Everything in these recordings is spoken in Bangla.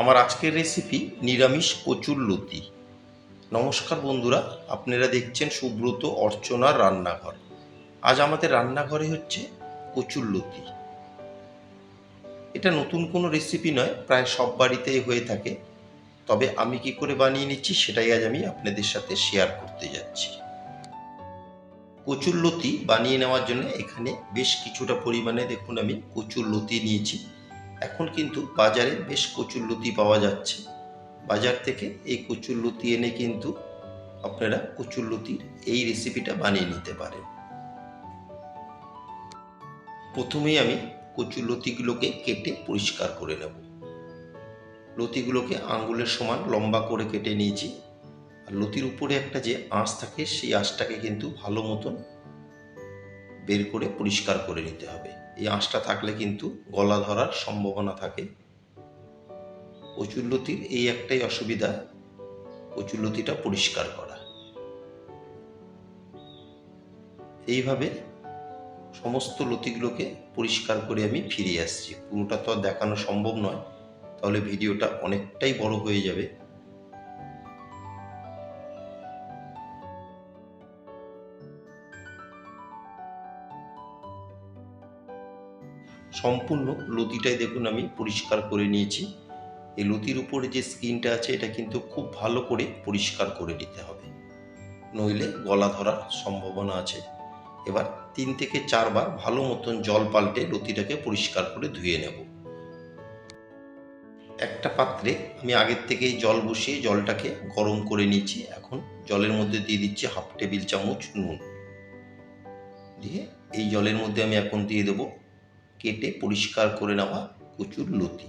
আমার আজকের রেসিপি নিরামিষ কচুর লতি নমস্কার বন্ধুরা, আপনারা দেখছেন সুব্রত অর্চনার রান্নাঘর। আজ আমাদের রান্নাঘরে হচ্ছে কচুর লতি এটা নতুন কোনো রেসিপি নয়, প্রায় সব বাড়িতেই হয়ে থাকে। তবে আমি কি করে বানিয়ে নিচ্ছি সেটাই আজ আমি আপনাদের সাথে শেয়ার করতে যাচ্ছি। কচুর লতি বানিয়ে নেওয়ার জন্য এখানে বেশ কিছুটা পরিমাণে দেখুন আমি কচুর লতি নিয়েছি। এখন কিন্তু বাজারে বেশ কচুর লতি পাওয়া যাচ্ছে। বাজার থেকে এই কচুর লতি এনে কিন্তু আপনারা কচুর লতির এই রেসিপিটা বানিয়ে নিতে পারেন। প্রথমেই আমি কচুর লতিগুলোকে কেটে পরিষ্কার করে নেব। লতিগুলোকে আঙ্গুলের সমান লম্বা করে কেটে নিয়েছি। আর লতির উপরে একটা যে আঁশ থাকে, সেই আঁশটাকে কিন্তু ভালো মতন বের করে পরিষ্কার করে নিতে হবে। এই আঁশটা থাকলে কিন্তু গলা ধরার সম্ভাবনা থাকে। কচুরলতির এই একটাই অসুবিধা কচুরলতিটা পরিষ্কার করা। এইভাবে সমস্ত লতিগুলোকে পরিষ্কার করে আমি ফিরে আসছি। পুরোটা তো দেখানো সম্ভব নয়, তাহলে ভিডিওটা অনেকটাই বড় হয়ে যাবে। সম্পূর্ণ লতিটাই দেখুন আমি পরিষ্কার করে নিয়েছি। এই লতির উপরে যে স্কিনটা আছে, এটা কিন্তু খুব ভালো করে পরিষ্কার করে নিতে হবে। নইলে গলা ধরার সম্ভাবনা আছে। এবার তিন থেকে চারবার ভালো মতন জল পাল্টে লতিটাকে পরিষ্কার করে ধুয়ে নেব। একটা পাত্রে আমি আগের থেকেই জল বসিয়ে জলটাকে গরম করে নিয়েছি। এখন জলের মধ্যে দিয়ে দিচ্ছি হাফ টেবিল চামচ নুন। দিয়ে এই জলের মধ্যে আমি এখন দিয়ে দেবো কেটে পরিষ্কার করে নেওয়া কচুর লতি।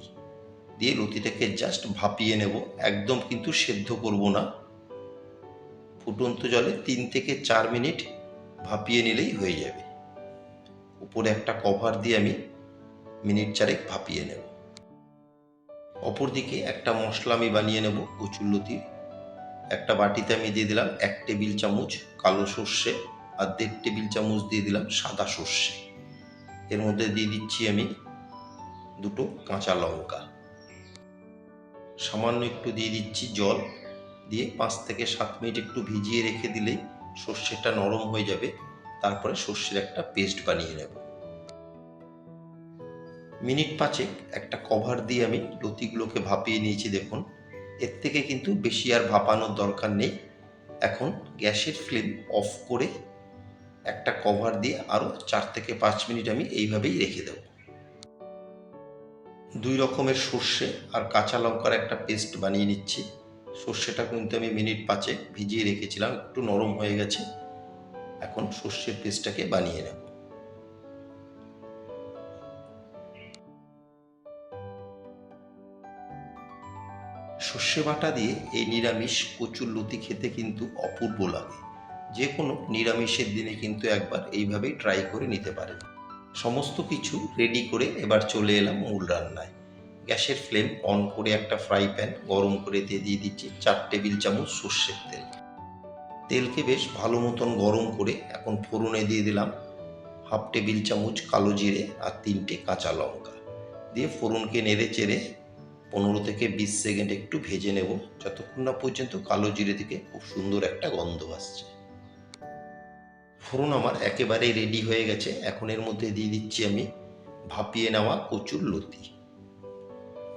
দিয়ে লতিটাকে জাস্ট ভাপিয়ে নেব। একদম কিন্তু সেদ্ধ করব না। ফুটন্ত জলে তিন থেকে চার মিনিট ভাপিয়ে নিলেই হয়ে যাবে। উপরে একটা কভার দিয়ে আমি মিনিট চারেক ভাপিয়ে নেব। অপরদিকে একটা মশলা আমি বানিয়ে নেব কচুর লতির একটা বাটিতে আমি দিয়ে দিলাম এক টেবিল চামচ কালো সর্ষে আর দেড় টেবিল চামচ দিয়ে দিলাম সাদা সর্ষে। এর মধ্যে দিয়ে দিচ্ছি আমি দুটো কাঁচা লঙ্কা। সামান্য একটু দিয়ে দিচ্ছি জল, দিয়ে পাঁচ থেকে সাত মিনিট একটু ভিজিয়ে রেখে দিলেই সর্ষেটা নরম হয়ে যাবে, তারপরে সর্ষের একটা পেস্ট বানিয়ে নেব। মিনিট পাঁচেক একটা কভার দিয়ে আমি লতিগুলোকে ভাপিয়ে নিয়েছি দেখুন। এর থেকে কিন্তু বেশি আর ভাপানোর দরকার নেই। এখন গ্যাসের ফ্লেম অফ করে একটা কভার দিয়ে আরও চার থেকে পাঁচ মিনিট আমি এইভাবেই রেখে দেব। দুই রকমের সর্ষে আর কাঁচা লঙ্কার একটা পেস্ট বানিয়ে নিচ্ছি। সর্ষেটা কিন্তু আমি মিনিট পাঁচে ভিজিয়ে রেখেছিলাম, একটু নরম হয়ে গেছে। এখন সর্ষের পেস্টটাকে বানিয়ে নেব। সর্ষে বাটা দিয়ে এই নিরামিষ কচুর লতি খেতে কিন্তু অপূর্ব লাগে। যে কোনো নিরামিষের দিনে কিন্তু একবার এইভাবেই ট্রাই করে নিতে পারেন। সমস্ত কিছু রেডি করে এবার চলে এলাম মূল রান্নায়। গ্যাসের ফ্লেম অন করে একটা ফ্রাই প্যান গরম করে দিয়ে দিয়ে দিচ্ছি চার টেবিল চামচ সর্ষের তেল। তেলকে বেশ ভালো মতন গরম করে এখন ফোড়নে দিয়ে দিলাম হাফ টেবিল চামচ কালো জিরে আর তিনটে কাঁচা লঙ্কা। দিয়ে ফোড়নকে নেড়ে চেড়ে পনেরো থেকে বিশ সেকেন্ড একটু ভেজে নেব। যতক্ষণ না পর্যন্ত কালো জিরে থেকে খুব সুন্দর একটা গন্ধ আসছে। ফোড়ন আমার একেবারেই রেডি হয়ে গেছে, এখন এর মধ্যে দিয়ে দিচ্ছি আমি ভাপিয়ে নেওয়া কচুর লতি।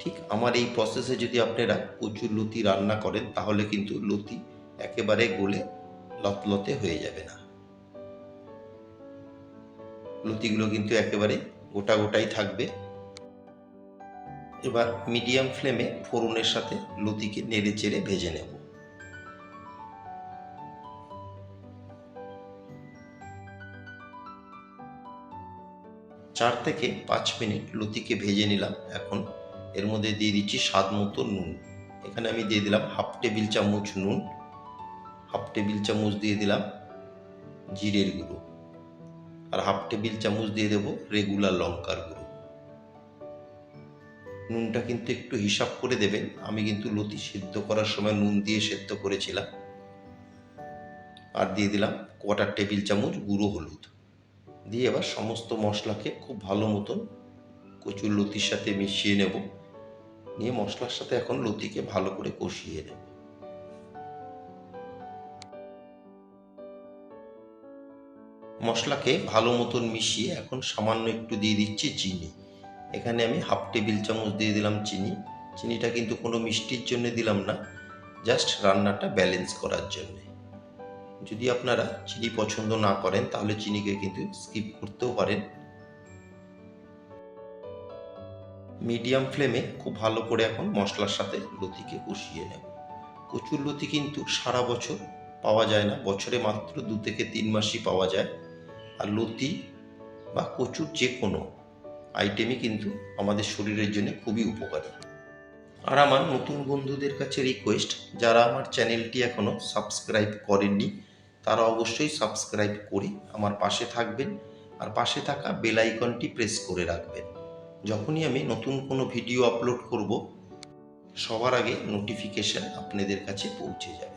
ঠিক আমার এই প্রসেসে যদি আপনারা কচুর লতি রান্না করেন, তাহলে কিন্তু লতি একেবারে গলে লতলতে হয়ে যাবে না। লতিগুলো কিন্তু একেবারে গোটা গোটাই থাকবে। এবার মিডিয়াম ফ্লেমে ফোড়নের সাথে লতিকে নেড়ে চেড়ে ভেজে নেব। চার থেকে পাঁচ মিনিট লতিকে ভেজে নিলাম। এখন এর মধ্যে দিয়ে দিচ্ছি স্বাদ মতো নুন। এখানে আমি দিয়ে দিলাম হাফ টেবিল চামচ নুন, হাফ টেবিল চামচ দিয়ে দিলাম জিরের গুঁড়ো আর হাফ টেবিল চামচ দিয়ে দেবো রেগুলার লঙ্কার গুঁড়ো। নুনটা কিন্তু একটু হিসাব করে দেবেন। আমি কিন্তু লতি সেদ্ধ করার সময় নুন দিয়ে সেদ্ধ করেছিলাম। আর দিয়ে দিলাম কোয়াটার টেবিল চামচ গুঁড়ো হলুদ। দিয়ে এবার সমস্ত মশলাকে খুব ভালো মতন কচুর লতির সাথে মিশিয়ে নেব। নিয়ে মশলার সাথে এখন লতিকে ভালো করে কষিয়ে নেব। মশলাকে ভালো মতন মিশিয়ে এখন সামান্য একটু দিয়ে দিচ্ছি চিনি। এখানে আমি হাফ টেবিল চামচ দিয়ে দিলাম চিনি। চিনিটা কিন্তু কোনো মিষ্টির জন্য দিলাম না, জাস্ট রান্নাটা ব্যালেন্স করার জন্য। যদি আপনারা চিনি পছন্দ না করেন, তাহলে চিনিকে কিন্তু স্কিপ করতেও পারেন। মিডিয়াম ফ্লেমে খুব ভালো করে এখন মশলার সাথে লতিকে কষিয়ে নেব। কচুর লতি কিন্তু সারা বছর পাওয়া যায় না, বছরে মাত্র দু থেকে তিন মাসই পাওয়া যায়। আর লতি বা কচুর যে কোনো আইটেমই কিন্তু আমাদের শরীরের জন্য খুবই উপকারী। আর আমার নতুন বন্ধুদের কাছে রিকোয়েস্ট যারা আমার চ্যানেলটি এখনও সাবস্ক্রাইব করেননি তারা অবশ্যই সাবস্ক্রাইব করে, আমার পাশে থাকবেন। আর পাশে থাকা বেল আইকনটি প্রেস করে রাখবেন। যখনই আমি নতুন কোনো ভিডিও আপলোড করব, সবার আগে নোটিফিকেশান আপনাদের কাছে পৌঁছে যাবে।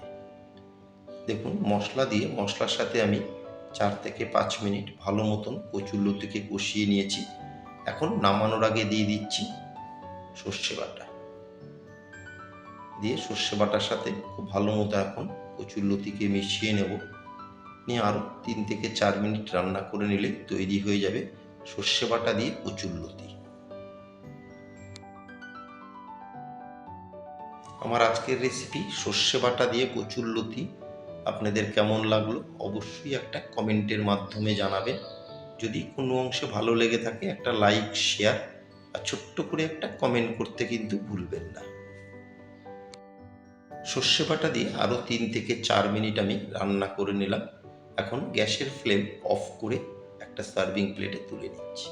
দেখুন, মশলা দিয়ে, মশলার সাথে আমি চার থেকে পাঁচ মিনিট ভালো মতন কচুরলতিকে কষিয়ে নিয়েছি। এখন নামানোর আগে দিয়ে দিচ্ছি সর্ষে বাটা। দিয়ে সর্ষে বাটার সাথে খুব ভালো মতো এখন কচুরলতিকে মিশিয়ে নেব। নিয়ে আরও তিন থেকে চার মিনিট রান্না করে নিলে তৈরি হয়ে যাবে সর্ষে বাটা দিয়ে কচুরলতি আমার আজকের রেসিপি সর্ষে বাটা দিয়ে কচুরলতি আপনাদের কেমন লাগল অবশ্যই একটা কমেন্টের মাধ্যমে জানাবেন। যদি কোনো অংশে ভালো লেগে থাকে একটা লাইক শেয়ার আর ছোট্ট করে একটা কমেন্ট করতে কিন্তু ভুলবেন না। সর্ষে বাটা দিয়ে আরও তিন থেকে চার মিনিট আমি রান্না করে নিলাম। এখন গ্যাসের ফ্লেম অফ করে একটা সার্ভিং প্লেটে তুলে নিচ্ছি।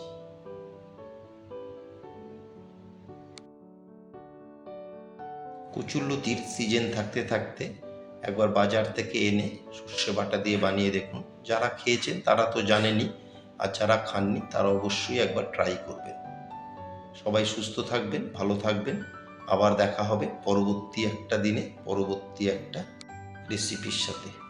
কচুরলতির সিজন থাকতে থাকতে একবার বাজার থেকে এনে সর্ষে বাটা দিয়ে বানিয়ে দেখুন। যারা খেয়েছেন তারা তো জানেনি আর যারা খাননি তারা অবশ্যই একবার ট্রাই করবেন। সবাই সুস্থ থাকবেন, ভালো থাকবেন। আবার দেখা হবে পরবর্তী একটা দিনে, পরবর্তী একটা রেসিপির সাথে।